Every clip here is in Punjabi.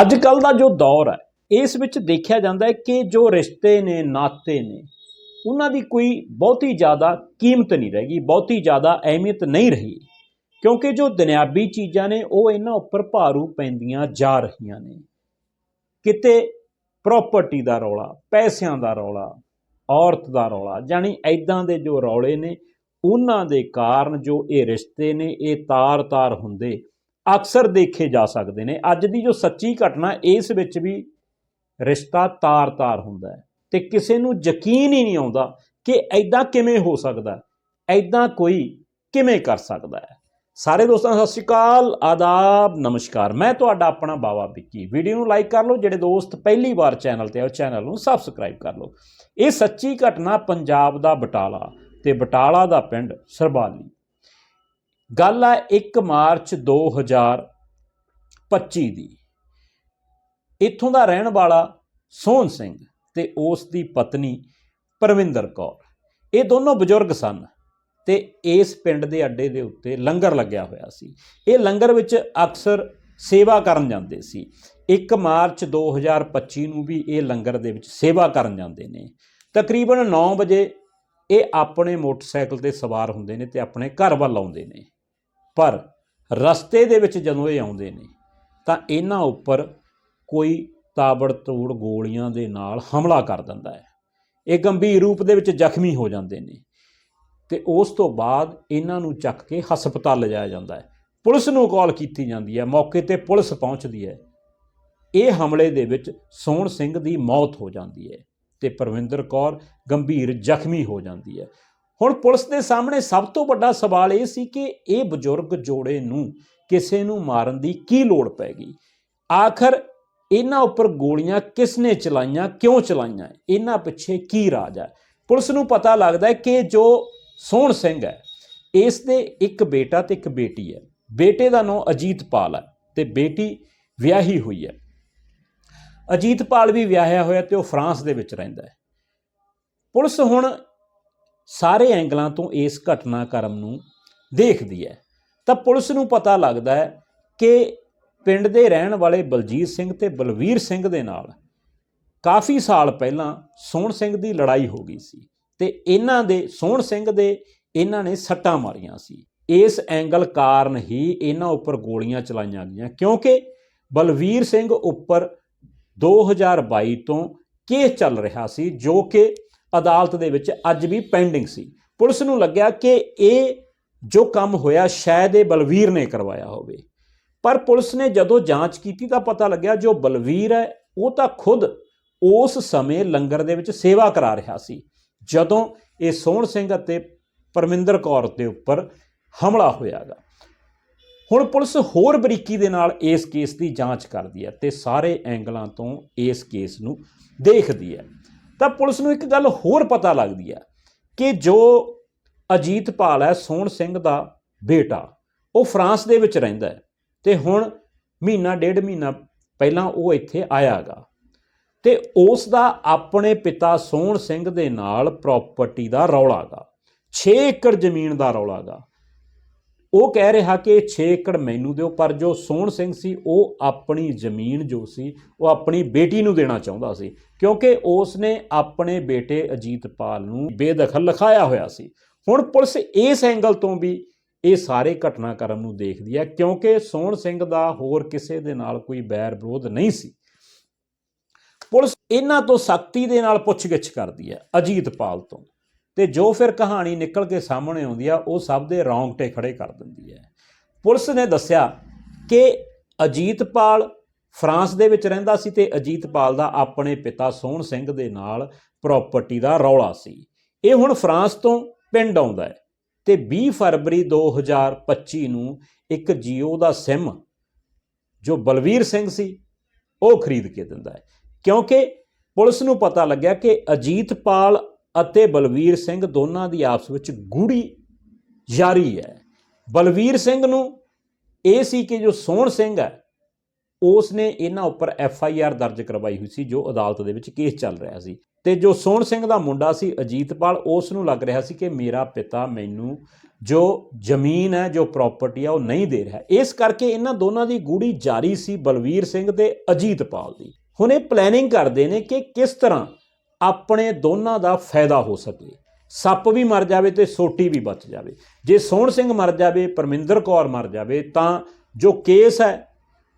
ਅੱਜ ਕੱਲ ਦਾ ਜੋ ਦੌਰ ਹੈ, ਇਸ ਵਿੱਚ ਦੇਖਿਆ ਜਾਂਦਾ ਹੈ ਕਿ ਜੋ ਰਿਸ਼ਤੇ ਨੇ, ਨਾਤੇ ਨੇ, ਉਹਨਾਂ ਦੀ ਕੋਈ ਬਹੁਤੀ ਜ਼ਿਆਦਾ ਕੀਮਤ ਨਹੀਂ ਰਹੀ ਬਹੁਤੀ ਜ਼ਿਆਦਾ ਅਹਿਮੀਅਤ ਨਹੀਂ ਰਹੀ, ਕਿਉਂਕਿ ਜੋ ਦੁਨਿਆਵੀ ਚੀਜ਼ਾਂ ਨੇ, ਉਹ ਇਹਨਾਂ ਉੱਪਰ ਭਾਰੂ ਪੈਂਦੀਆਂ ਜਾ ਰਹੀਆਂ ਨੇ। ਕਿਤੇ ਪ੍ਰਾਪਰਟੀ ਦਾ ਰੌਲਾ, ਪੈਸਿਆਂ ਦਾ ਰੌਲਾ, ਔਰਤ ਦਾ ਰੌਲਾ ਯਾਨੀ ਐਦਾਂ ਦੇ ਜੋ ਰੌਲੇ ਨੇ, ਉਹਨਾਂ ਦੇ ਕਾਰਨ ਜੋ ਇਹ ਰਿਸ਼ਤੇ ਨੇ, ਇਹ ਤਾਰ-ਤਾਰ ਹੁੰਦੇ ਅਕਸਰ ਦੇਖੇ ਜਾ ਸਕਦੇ ਨੇ। ਅੱਜ ਦੀ ਜੋ ਸੱਚੀ ਘਟਨਾ, ਇਸ ਵਿੱਚ ਵੀ ਰਿਸ਼ਤਾ ਤਾਰ-ਤਾਰ ਹੁੰਦਾ ਹੈ ਤੇ ਕਿਸੇ ਨੂੰ ਯਕੀਨ ਹੀ ਨਹੀਂ ਆਉਂਦਾ ਕਿ ਐਦਾਂ ਕਿਵੇਂ ਹੋ ਸਕਦਾ ਹੈ ਐਦਾਂ ਕੋਈ ਕਿਵੇਂ ਕਰ ਸਕਦਾ ਹੈ। ਸਾਰੇ ਦੋਸਤਾਂ, ਸਤਿ ਸ਼੍ਰੀ ਅਕਾਲ, ਆਦਾਬ, ਨਮਸਕਾਰ। ਮੈਂ ਤੁਹਾਡਾ ਆਪਣਾ ਬਾਵਾ ਵਿੱਕੀ। ਵੀਡੀਓ ਨੂੰ ਲਾਈਕ ਕਰ ਲਓ, ਜਿਹੜੇ ਦੋਸਤ ਪਹਿਲੀ ਵਾਰ ਚੈਨਲ ਤੇ ਆਏ ਚੈਨਲ ਨੂੰ ਸਬਸਕ੍ਰਾਈਬ ਕਰ ਲਓ। ਇਹ ਸੱਚੀ ਘਟਨਾ ਪੰਜਾਬ ਦਾ ਬਟਾਲਾ ਤੇ ਬਟਾਲਾ ਦਾ ਪਿੰਡ ਸਰਬਾਲੀ ਗੱਲ ਹੈ 1 ਮਾਰਚ 2025 ਦੀ। ਇੱਥੋਂ ਦਾ ਰਹਿਣ ਵਾਲਾ ਸੋਹਣ ਸਿੰਘ ਤੇ ਉਸ ਦੀ ਪਤਨੀ ਪਰਵਿੰਦਰ ਕੌਰ। ਇਹ ਦੋਨੋਂ ਬਜ਼ੁਰਗ ਸਨ ਤੇ ਇਸ ਪਿੰਡ ਦੇ ਅੱਡੇ ਦੇ ਉੱਤੇ ਲੰਗਰ ਲੱਗਿਆ ਹੋਇਆ ਸੀ। ਇਹ ਲੰਗਰ ਵਿੱਚ ਅਕਸਰ ਸੇਵਾ ਕਰਨ ਜਾਂਦੇ ਸੀ। 1 ਮਾਰਚ 2025 ਨੂੰ ਵੀ ਇਹ ਲੰਗਰ ਦੇ ਵਿੱਚ ਸੇਵਾ ਕਰਨ ਜਾਂਦੇ ਨੇ। ਤਕਰੀਬਨ 9 ਵਜੇ ਇਹ ਆਪਣੇ ਮੋਟਰਸਾਈਕਲ ਤੇ ਸਵਾਰ ਹੁੰਦੇ ਨੇ ਤੇ ਆਪਣੇ ਘਰ ਵੱਲ ਆਉਂਦੇ ਨੇ। ਪਰ ਰਸਤੇ ਦੇ ਵਿੱਚ ਜਦੋਂ ਇਹ ਆਉਂਦੇ ਨੇ, ਤਾਂ ਇਹਨਾਂ ਉੱਪਰ ਕੋਈ ਤਾਬੜ-ਤੋੜ ਗੋਲੀਆਂ ਦੇ ਨਾਲ ਹਮਲਾ ਕਰ ਦਿੰਦਾ ਹੈ। ਇਹ ਗੰਭੀਰ ਰੂਪ ਦੇ ਵਿੱਚ ਜ਼ਖਮੀ ਹੋ ਜਾਂਦੇ ਨੇ ਤੇ ਉਸ ਤੋਂ ਬਾਅਦ ਇਹਨਾਂ ਨੂੰ ਚੱਕ ਕੇ ਹਸਪਤਾਲ ਲਿਜਾਇਆ ਜਾਂਦਾ ਹੈ। ਪੁਲਿਸ ਨੂੰ ਕਾਲ ਕੀਤੀ ਜਾਂਦੀ ਹੈ। ਮੌਕੇ ਤੇ ਪੁਲਿਸ ਪਹੁੰਚਦੀ ਹੈ। ਇਹ ਹਮਲੇ ਦੇ ਵਿੱਚ ਸੋਹਣ ਸਿੰਘ ਦੀ ਮੌਤ ਹੋ ਜਾਂਦੀ ਹੈ ਤੇ ਪਰਵਿੰਦਰ ਕੌਰ ਗੰਭੀਰ ਜ਼ਖਮੀ ਹੋ ਜਾਂਦੀ ਹੈ। ਹੁਣ ਪੁਲਿਸ ਦੇ ਸਾਹਮਣੇ ਸਭ ਤੋਂ ਵੱਡਾ ਸਵਾਲ ਇਹ ਸੀ ਕਿ ਇਹ ਬਜ਼ੁਰਗ ਜੋੜੇ ਨੂੰ ਕਿਸੇ ਨੂੰ ਮਾਰਨ ਦੀ ਕੀ ਲੋੜ ਪੈ ਗਈ? ਆਖਰ ਇਹਨਾਂ ਉੱਪਰ ਗੋਲੀਆਂ ਕਿਸਨੇ ਚਲਾਈਆਂ, ਕਿਉਂ ਚਲਾਈਆਂ? ਇਹਨਾਂ ਪਿੱਛੇ ਕੀ ਰਾਜ ਹੈ? ਪੁਲਿਸ ਨੂੰ ਪਤਾ ਲੱਗਦਾ ਹੈ ਕਿ ਜੋ ਸੋਹਣ ਸਿੰਘ ਹੈ, ਇਸ ਦੇ ਇੱਕ ਬੇਟਾ ਤੇ ਇੱਕ ਬੇਟੀ ਹੈ। ਬੇਟੇ ਦਾ ਨਾਮ ਅਜੀਤਪਾਲ ਹੈ ਤੇ ਬੇਟੀ ਵਿਆਹੀ ਹੋਈ ਹੈ। ਅਜੀਤਪਾਲ ਵੀ ਵਿਆਹਿਆ ਹੋਇਆ ਤੇ ਉਹ ਫਰਾਂਸ ਦੇ ਵਿੱਚ ਰਹਿੰਦਾ ਹੈ। ਪੁਲਿਸ ਹੁਣ ਸਾਰੇ ਐਂਗਲਾਂ ਤੋਂ ਇਸ ਘਟਨਾਕ੍ਰਮ ਨੂੰ ਦੇਖਦੀ ਹੈ। ਤਾਂ ਪੁਲਿਸ ਨੂੰ ਪਤਾ ਲੱਗਦਾ ਹੈ ਕਿ ਪਿੰਡ ਦੇ ਰਹਿਣ ਵਾਲੇ ਬਲਜੀਤ ਸਿੰਘ ਤੇ ਬਲਵੀਰ ਸਿੰਘ ਦੇ ਨਾਲ ਕਾਫੀ ਸਾਲ ਪਹਿਲਾਂ ਸੋਹਣ ਸਿੰਘ ਦੀ ਲੜਾਈ ਹੋ ਗਈ ਸੀ ਤੇ ਇਹਨਾਂ ਦੇ, ਸੋਹਣ ਸਿੰਘ ਦੇ ਇਹਨਾਂ ਨੇ ਸੱਟਾਂ ਮਾਰੀਆਂ ਸੀ। ਇਸ ਐਂਗਲ ਕਾਰਨ ਹੀ ਇਹਨਾਂ ਉੱਪਰ ਗੋਲੀਆਂ ਚਲਾਈਆਂ ਗਈਆਂ ਕਿਉਂਕਿ ਬਲਵੀਰ ਸਿੰਘ ਉੱਪਰ 2022 ਤੋਂ ਕੇਸ ਚੱਲ ਰਿਹਾ ਸੀ ਜੋ ਕਿ ਅਦਾਲਤ ਦੇ ਵਿੱਚ ਅੱਜ ਵੀ ਪੈਂਡਿੰਗ ਸੀ। ਪੁਲਿਸ ਨੂੰ ਲੱਗਿਆ ਕਿ ਇਹ ਜੋ ਕੰਮ ਹੋਇਆ, ਸ਼ਾਇਦ ਇਹ ਬਲਵੀਰ ਨੇ ਕਰਵਾਇਆ ਹੋਵੇ। ਪਰ ਪੁਲਿਸ ਨੇ ਜਦੋਂ ਜਾਂਚ ਕੀਤੀ ਤਾਂ ਪਤਾ ਲੱਗਿਆ ਜੋ ਬਲਵੀਰ ਹੈ, ਉਹ ਤਾਂ ਖੁਦ ਉਸ ਸਮੇਂ ਲੰਗਰ ਦੇ ਵਿੱਚ ਸੇਵਾ ਕਰਾ ਰਿਹਾ ਸੀ। ਜਦੋਂ ਇਹ ਸੋਹਣ ਸਿੰਘ ਅਤੇ ਪਰਮਿੰਦਰ ਕੌਰ ਦੇ ਉੱਪਰ ਹਮਲਾ ਹੋਇਆਗਾ। ਹੁਣ ਪੁਲਿਸ ਹੋਰ ਬਰੀਕੀ ਦੇ ਨਾਲ ਇਸ ਕੇਸ ਦੀ ਜਾਂਚ ਕਰਦੀ ਹੈ ਤੇ ਸਾਰੇ ਐਂਗਲਾਂ ਤੋਂ ਇਸ ਕੇਸ ਨੂੰ ਦੇਖਦੀ ਹੈ। ਤਾਂ ਪੁਲਿਸ ਨੂੰ ਇੱਕ ਗੱਲ ਹੋਰ ਪਤਾ ਲੱਗਦੀ ਹੈ ਕਿ ਜੋ ਅਜੀਤਪਾਲ ਹੈ, ਸੋਹਣ ਸਿੰਘ ਦਾ ਬੇਟਾ, ਉਹ ਫਰਾਂਸ ਦੇ ਵਿੱਚ ਰਹਿੰਦਾ ਹੈ ਤੇ ਹੁਣ ਮਹੀਨਾ, ਡੇਢ ਮਹੀਨਾ ਪਹਿਲਾਂ ਉਹ ਇੱਥੇ ਆਇਆਗਾ ਤੇ ਉਸ ਦਾ ਆਪਣੇ ਪਿਤਾ ਸੋਹਣ ਸਿੰਘ ਦੇ ਨਾਲ ਪ੍ਰਾਪਰਟੀ ਦਾ ਰੌਲਾਗਾ 6 ਏਕੜ ਜ਼ਮੀਨ ਦਾ ਰੌਲਾਗਾ ਉਹ ਕਹਿ ਰਿਹਾ ਕਿ 6 ਏਕੜ ਮੈਨੂੰ ਦਿਓ, ਪਰ ਜੋ ਸੋਹਣ ਸਿੰਘ ਸੀ, ਉਹ ਆਪਣੀ ਜ਼ਮੀਨ ਜੋ ਸੀ, ਉਹ ਆਪਣੀ ਬੇਟੀ ਨੂੰ ਦੇਣਾ ਚਾਹੁੰਦਾ ਸੀ, ਕਿਉਂਕਿ ਉਸ ਨੇ ਆਪਣੇ ਬੇਟੇ ਅਜੀਤਪਾਲ ਨੂੰ ਬੇਦਖਲ ਲਿਖਾਇਆ ਹੋਇਆ ਸੀ। ਹੁਣ ਪੁਲਿਸ ਇਸ ਐਂਗਲ ਤੋਂ ਵੀ ਇਹ ਸਾਰੇ ਘਟਨਾਕ੍ਰਮ ਨੂੰ ਦੇਖਦੀ ਹੈ, ਕਿਉਂਕਿ ਸੋਹਣ ਸਿੰਘ ਦਾ ਹੋਰ ਕਿਸੇ ਦੇ ਨਾਲ ਕੋਈ ਬੈਰ ਵਿਰੋਧ ਨਹੀਂ ਸੀ। ਪੁਲਿਸ ਇਹਨਾਂ ਤੋਂ ਸਖਤੀ ਦੇ ਨਾਲ ਪੁੱਛਗਿੱਛ ਕਰਦੀ ਹੈ ਅਜੀਤਪਾਲ ਤੋਂ। ਤੇ ਜੋ ਫਿਰ ਕਹਾਣੀ ਨਿਕਲ ਕੇ ਸਾਹਮਣੇ ਆਉਂਦੀ ਆ, ਉਹ ਸਭ ਦੇ ਰੌਂਗਟੇ ਖੜੇ ਕਰ ਦਿੰਦੀ ਹੈ। ਪੁਲਿਸ ਨੇ ਦੱਸਿਆ ਕਿ ਅਜੀਤਪਾਲ ਫਰਾਂਸ ਦੇ ਵਿੱਚ ਰਹਿੰਦਾ ਸੀ ਤੇ ਅਜੀਤਪਾਲ ਦਾ ਆਪਣੇ ਪਿਤਾ ਸੋਹਣ ਸਿੰਘ ਦੇ ਨਾਲ ਪ੍ਰਾਪਰਟੀ ਦਾ ਰੌਲਾ ਸੀ। ਇਹ ਹੁਣ ਫਰਾਂਸ ਤੋਂ ਪਿੰਡ ਆਉਂਦਾ ਹੈ ਤੇ 20 ਫਰਵਰੀ 2025 ਨੂੰ ਇੱਕ ਜੀਓ ਦਾ ਸਿਮ ਜੋ ਬਲਵੀਰ ਸਿੰਘ ਸੀ, ਉਹ ਖਰੀਦ ਕੇ ਦਿੰਦਾ ਹੈ। ਕਿਉਂਕਿ ਪੁਲਿਸ ਨੂੰ ਪਤਾ ਲੱਗਿਆ ਕਿ ਅਜੀਤਪਾਲ ਅਤੇ ਬਲਵੀਰ ਸਿੰਘ ਦੋਨਾਂ ਦੀ ਆਪਸ ਵਿੱਚ ਗੂੜੀ ਯਾਰੀ ਹੈ। ਬਲਵੀਰ ਸਿੰਘ ਨੂੰ ਇਹ ਸੀ ਕਿ ਜੋ ਸੋਹਣ ਸਿੰਘ ਹੈ ਉਸ ਨੇ ਇਹਨਾਂ ਉੱਪਰ ਐਫ ਆਈ ਆਰ ਦਰਜ ਕਰਵਾਈ ਹੋਈ ਸੀ, ਜੋ ਅਦਾਲਤ ਦੇ ਵਿੱਚ ਕੇਸ ਚੱਲ ਰਿਹਾ ਸੀ। ਤੇ ਜੋ ਸੋਹਣ ਸਿੰਘ ਦਾ ਮੁੰਡਾ ਸੀ ਅਜੀਤਪਾਲ ਉਸ ਨੂੰ ਲੱਗ ਰਿਹਾ ਸੀ ਕਿ ਮੇਰਾ ਪਿਤਾ ਮੈਨੂੰ ਜੋ ਜ਼ਮੀਨ ਹੈ, ਜੋ ਪ੍ਰਾਪਰਟੀ ਹੈ, ਉਹ ਨਹੀਂ ਦੇ ਰਿਹਾ। ਇਸ ਕਰਕੇ ਇਹਨਾਂ ਦੋਨਾਂ ਦੀ ਗੂੜੀ ਜਾਰੀ ਸੀ ਬਲਵੀਰ ਸਿੰਘ ਤੇ ਅਜੀਤਪਾਲ ਦੀ। ਹੁਣ ਇਹ ਪਲੈਨਿੰਗ ਕਰਦੇ ਨੇ ਕਿ ਕਿਸ ਤਰ੍ਹਾਂ ਆਪਣੇ ਦੋਨਾਂ ਦਾ ਫਾਇਦਾ ਹੋ ਸਕੇ। ਸੱਪ ਵੀ ਮਰ ਜਾਵੇ ਤੇ ਸੋਟੀ ਵੀ ਬਚ ਜਾਵੇ। ਜੇ ਸੋਹਣ ਸਿੰਘ ਮਰ ਜਾਵੇ, ਪਰਮਿੰਦਰ ਕੌਰ ਮਰ ਜਾਵੇ, ਤਾਂ ਜੋ ਕੇਸ ਹੈ,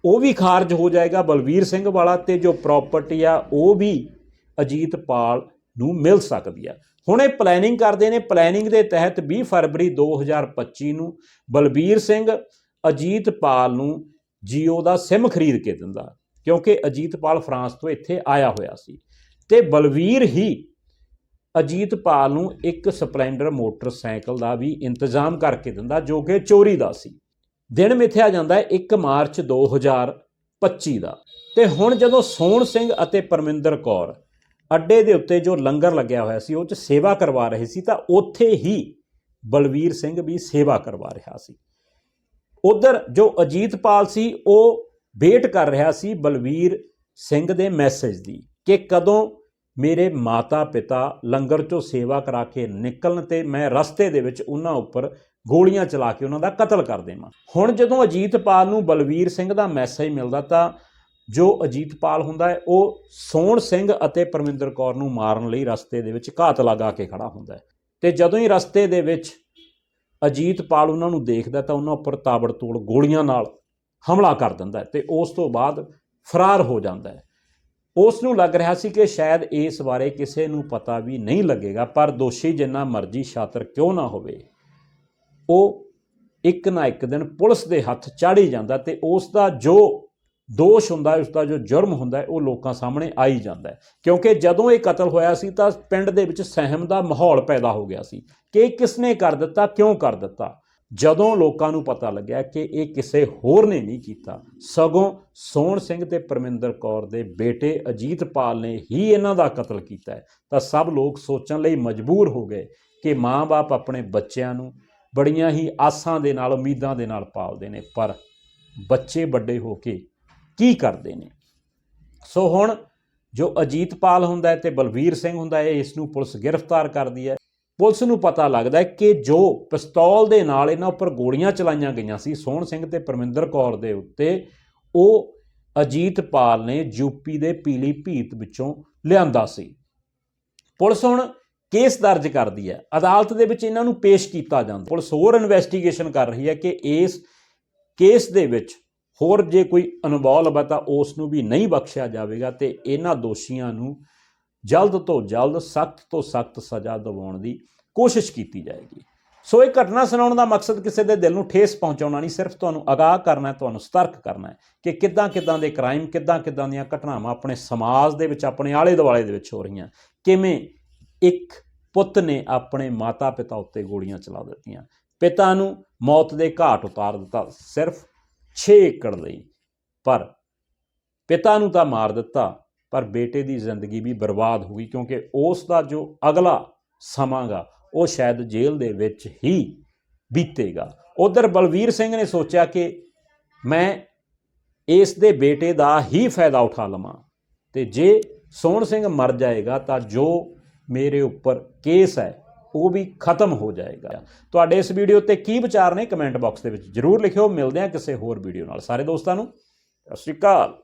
ਉਹ ਵੀ ਖਾਰਜ ਹੋ ਜਾਏਗਾ ਬਲਵੀਰ ਸਿੰਘ ਵਾਲਾ ਤੇ ਜੋ ਪ੍ਰਾਪਰਟੀ ਆ, ਉਹ ਵੀ ਅਜੀਤਪਾਲ ਨੂੰ ਮਿਲ ਸਕਦੀ ਆ। ਹੁਣ ਇਹ ਪਲੈਨਿੰਗ ਕਰਦੇ ਨੇ। ਪਲੈਨਿੰਗ ਦੇ ਤਹਿਤ 20 ਫਰਵਰੀ 2025 ਨੂੰ ਬਲਬੀਰ ਸਿੰਘ ਅਜੀਤਪਾਲ ਨੂੰ ਜੀਓ ਦਾ ਸਿਮ ਖਰੀਦ ਕੇ ਦਿੰਦਾ। ਕਿਉਂਕਿ ਅਜੀਤਪਾਲ ਫਰਾਂਸ ਤੋਂ ਇੱਥੇ ਆਇਆ ਹੋਇਆ ਸੀ। ਤੇ ਬਲਵੀਰ ਹੀ ਅਜੀਤਪਾਲ ਨੂੰ ਇੱਕ ਸਪਲੈਂਡਰ ਮੋਟਰਸਾਈਕਲ ਦਾ ਵੀ ਇੰਤਜ਼ਾਮ ਕਰਕੇ ਦਿੰਦਾ, ਜੋ ਕਿ ਚੋਰੀ ਦਾ ਸੀ। ਦਿਨ ਮਿਥਿਆ ਜਾਂਦਾ ਹੈ 1 ਮਾਰਚ 2025 ਦਾ। ਤੇ ਹੁਣ ਜਦੋਂ ਸੋਹਣ ਸਿੰਘ ਅਤੇ ਪਰਮਿੰਦਰ ਕੌਰ ਅੱਡੇ ਦੇ ਉੱਤੇ ਜੋ ਲੰਗਰ ਲੱਗਿਆ ਹੋਇਆ ਸੀ, ਉਹ 'ਚ ਸੇਵਾ ਕਰਵਾ ਰਹੇ ਸੀ, ਤਾਂ ਉੱਥੇ ਹੀ ਬਲਵੀਰ ਸਿੰਘ ਵੀ ਸੇਵਾ ਕਰਵਾ ਰਿਹਾ ਸੀ। ਉਧਰ ਜੋ ਅਜੀਤਪਾਲ ਸੀ, ਉਹ ਵੇਟ ਕਰ ਰਿਹਾ ਸੀ ਬਲਵੀਰ ਸਿੰਘ ਦੇ ਮੈਸੇਜ ਦੀ ਕਿ ਕਦੋਂ ਮੇਰੇ ਮਾਤਾ ਪਿਤਾ ਲੰਗਰ ਚੋਂ ਸੇਵਾ ਕਰਾ ਕੇ ਨਿਕਲਣ ਤੇ ਮੈਂ ਰਸਤੇ ਦੇ ਵਿੱਚ ਉਹਨਾਂ ਉੱਪਰ ਗੋਲੀਆਂ ਚਲਾ ਕੇ ਉਹਨਾਂ ਦਾ ਕਤਲ ਕਰ ਦੇਵਾਂ। ਹੁਣ ਜਦੋਂ ਅਜੀਤਪਾਲ ਨੂੰ ਬਲਵੀਰ ਸਿੰਘ ਦਾ ਮੈਸੇਜ ਮਿਲਦਾ ਤਾਂ ਜੋ ਅਜੀਤਪਾਲ ਹੁੰਦਾ ਹੈ, ਉਹ ਸੋਹਣ ਸਿੰਘ ਅਤੇ ਪਰਮਿੰਦਰ ਕੌਰ ਨੂੰ ਮਾਰਨ ਲਈ ਰਸਤੇ ਦੇ ਵਿੱਚ ਘਾਤ ਲਗਾ ਕੇ ਖੜਾ ਹੁੰਦਾ ਹੈ। ਤੇ ਜਦੋਂ ਹੀ ਰਸਤੇ ਦੇ ਵਿੱਚ ਅਜੀਤਪਾਲ ਉਹਨਾਂ ਨੂੰ ਦੇਖਦਾ ਤਾਂ ਉਹਨਾਂ ਉੱਪਰ ਤਾਬੜਤੋੜ ਗੋਲੀਆਂ ਨਾਲ ਹਮਲਾ ਕਰ ਦਿੰਦਾ ਹੈ ਤੇ ਉਸ ਤੋਂ ਬਾਅਦ ਫਰਾਰ ਹੋ ਜਾਂਦਾ ਹੈ। ਉਸ ਨੂੰ ਲੱਗ ਰਿਹਾ ਸੀ ਕਿ ਸ਼ਾਇਦ ਇਸ ਬਾਰੇ ਕਿਸੇ ਨੂੰ ਪਤਾ ਵੀ ਨਹੀਂ ਲੱਗੇਗਾ, ਪਰ ਦੋਸ਼ੀ ਜਿੰਨਾ ਮਰਜ਼ੀ ਸ਼ਾਤਰ ਕਿਉਂ ਨਾ ਹੋਵੇ, ਉਹ ਇੱਕ ਨਾ ਇੱਕ ਦਿਨ ਪੁਲਿਸ ਦੇ ਹੱਥ ਚਾੜੀ ਜਾਂਦਾ ਤੇ ਉਸ ਦਾ ਜੋ ਦੋਸ਼ ਹੁੰਦਾ ਹੈ ਉਸ ਦਾ ਜੋ ਜੁਰਮ ਹੁੰਦਾ ਉਹ ਲੋਕਾਂ ਸਾਹਮਣੇ ਆ ਹੀ ਜਾਂਦਾ ਕਿਉਂਕਿ ਜਦੋਂ ਇਹ ਕਤਲ ਹੋਇਆ ਸੀ ਤਾਂ ਪਿੰਡ ਦੇ ਵਿੱਚ ਸਹਿਮ ਦਾ ਮਾਹੌਲ ਪੈਦਾ ਹੋ ਗਿਆ ਸੀ ਕਿ ਇਹ ਕਿਸਨੇ ਕਰ ਦਿੱਤਾ, ਕਿਉਂ ਕਰ ਦਿੱਤਾ। ਜਦੋਂ ਲੋਕਾਂ ਨੂੰ ਪਤਾ ਲੱਗਿਆ ਕਿ ਇਹ ਕਿਸੇ ਹੋਰ ਨੇ ਨਹੀਂ ਕੀਤਾ, ਸਗੋਂ ਸੋਹਣ ਸਿੰਘ ਤੇ ਪਰਮਿੰਦਰ ਕੌਰ ਦੇ ਬੇਟੇ ਅਜੀਤਪਾਲ ਨੇ ਹੀ ਇਹਨਾਂ ਦਾ ਕਤਲ ਕੀਤਾ ਹੈ। ਤਾਂ ਸਭ ਲੋਕ ਸੋਚਣ ਲਈ ਮਜਬੂਰ ਹੋ ਗਏ ਕਿ ਮਾਂ-ਬਾਪ ਆਪਣੇ ਬੱਚਿਆਂ ਨੂੰ ਬੜੀਆਂ ਹੀ ਆਸਾਂ ਦੇ ਨਾਲ, ਉਮੀਦਾਂ ਦੇ ਨਾਲ ਪਾਲਦੇ ਨੇ, ਪਰ ਬੱਚੇ ਵੱਡੇ ਹੋ ਕੇ ਕੀ ਕਰਦੇ ਨੇ? ਸੋ ਹੁਣ ਜੋ ਅਜੀਤਪਾਲ ਹੁੰਦਾ ਹੈ ਤੇ ਬਲਵੀਰ ਸਿੰਘ ਹੁੰਦਾ ਹੈ, ਇਸ ਨੂੰ ਪੁਲਿਸ ਗ੍ਰਿਫਤਾਰ ਕਰਦੀ ਹੈ। ਪੁਲਿਸ ਨੂੰ ਪਤਾ ਲੱਗਦਾ ਹੈ ਕਿ ਜੋ ਪਿਸਤੌਲ ਦੇ ਨਾਲ ਇਹਨਾਂ ਉੱਪਰ ਗੋਲੀਆਂ ਚਲਾਈਆਂ ਗਈਆਂ ਸੀ, ਸੋਹਣ ਸਿੰਘ ਤੇ ਪਰਮਿੰਦਰ ਕੌਰ ਦੇ ਉੱਤੇ, ਉਹ ਅਜੀਤਪਾਲ ਨੇ ਯੂਪੀ ਦੇ ਪੀਲੀ ਭੀਤ ਵਿੱਚੋਂ ਲਿਆਂਦਾ ਸੀ। ਪੁਲਿਸ ਹੁਣ ਕੇਸ ਦਰਜ ਕਰਦੀ ਹੈ। ਅਦਾਲਤ ਦੇ ਵਿੱਚ ਇਹਨਾਂ ਨੂੰ ਪੇਸ਼ ਕੀਤਾ ਜਾਂਦਾ। ਪੁਲਿਸ ਹੋਰ ਇਨਵੈਸਟੀਗੇਸ਼ਨ ਕਰ ਰਹੀ ਹੈ ਕਿ ਇਸ ਕੇਸ ਦੇ ਵਿੱਚ ਹੋਰ ਜੇ ਕੋਈ ਇਨਵੋਲਵ ਹੈ ਤਾਂ ਉਸ ਨੂੰ ਵੀ ਨਹੀਂ ਬਖਸ਼ਿਆ ਜਾਵੇਗਾ ਤੇ ਇਹਨਾਂ ਦੋਸ਼ੀਆਂ ਨੂੰ ਜਲਦ ਤੋਂ ਜਲਦ, ਸਖਤ ਤੋਂ ਸਖਤ ਸਜ਼ਾ ਦਿਵਾਉਣ ਦੀ ਕੋਸ਼ਿਸ਼ ਕੀਤੀ ਜਾਏਗੀ। ਸੋ ਇਹ ਘਟਨਾ ਸੁਣਾਉਣ ਦਾ ਮਕਸਦ ਕਿਸੇ ਦੇ ਦਿਲ ਨੂੰ ਠੇਸ ਪਹੁੰਚਾਉਣਾ ਨਹੀਂ, ਸਿਰਫ ਤੁਹਾਨੂੰ ਅਗਾਹ ਕਰਨਾ ਹੈ, ਤੁਹਾਨੂੰ ਸਤਰਕ ਕਰਨਾ ਹੈ ਕਿ ਕਿੱਦਾਂ ਕਿੱਦਾਂ ਦੇ ਕ੍ਰਾਈਮ, ਕਿੱਦਾਂ ਕਿੱਦਾਂ ਦੀਆਂ ਘਟਨਾਵਾਂ ਆਪਣੇ ਸਮਾਜ ਦੇ ਵਿੱਚ, ਆਪਣੇ ਆਲੇ ਦੁਆਲੇ ਦੇ ਵਿੱਚ ਹੋ ਰਹੀਆਂ। ਕਿਵੇਂ ਇੱਕ ਪੁੱਤ ਨੇ ਆਪਣੇ ਮਾਤਾ ਪਿਤਾ ਉੱਤੇ ਗੋਲੀਆਂ ਚਲਾ ਦਿੱਤੀਆਂ। ਪਿਤਾ ਨੂੰ ਮੌਤ ਦੇ ਘਾਟ ਉਤਾਰ ਦਿੱਤਾ, ਸਿਰਫ 6 ਏਕੜ ਲਈ। ਪਰ ਪਿਤਾ ਨੂੰ ਤਾਂ ਮਾਰ ਦਿੱਤਾ ਪਰ ਬੇਟੇ ਦੀ ਜ਼ਿੰਦਗੀ ਵੀ ਬਰਬਾਦ ਹੋ ਗਈ ਕਿਉਂਕਿ ਉਸ ਦਾ ਜੋ ਅਗਲਾ ਸਮਾਂਗਾ, ਉਹ ਸ਼ਾਇਦ ਜੇਲ੍ਹ ਦੇ ਵਿੱਚ ਹੀ ਬੀਤੇਗਾ। ਉਧਰ ਬਲਵੀਰ ਸਿੰਘ ਨੇ ਸੋਚਿਆ ਕਿ ਮੈਂ ਇਸ ਦੇ ਬੇਟੇ ਦਾ ਹੀ ਫਾਇਦਾ ਉਠਾ ਲਵਾਂ ਤੇ ਜੇ ਸੋਹਣ ਸਿੰਘ ਮਰ ਜਾਏਗਾ ਤਾਂ ਜੋ ਮੇਰੇ ਉੱਪਰ ਕੇਸ ਹੈ, ਉਹ ਵੀ ਖਤਮ ਹੋ ਜਾਏਗਾ। ਤੁਹਾਡੇ ਇਸ ਵੀਡੀਓ ਤੇ ਕੀ ਵਿਚਾਰ ਨੇ ਕਮੈਂਟ ਬਾਕਸ ਦੇ ਵਿੱਚ ਜਰੂਰ ਲਿਖਿਓ। ਮਿਲਦੇ ਹਾਂ ਕਿਸੇ ਹੋਰ ਵੀਡੀਓ ਨਾਲ। ਸਾਰੇ ਦੋਸਤਾਂ ਨੂੰ, ਸਤਿ ਸ਼੍ਰੀ ਅਕਾਲ।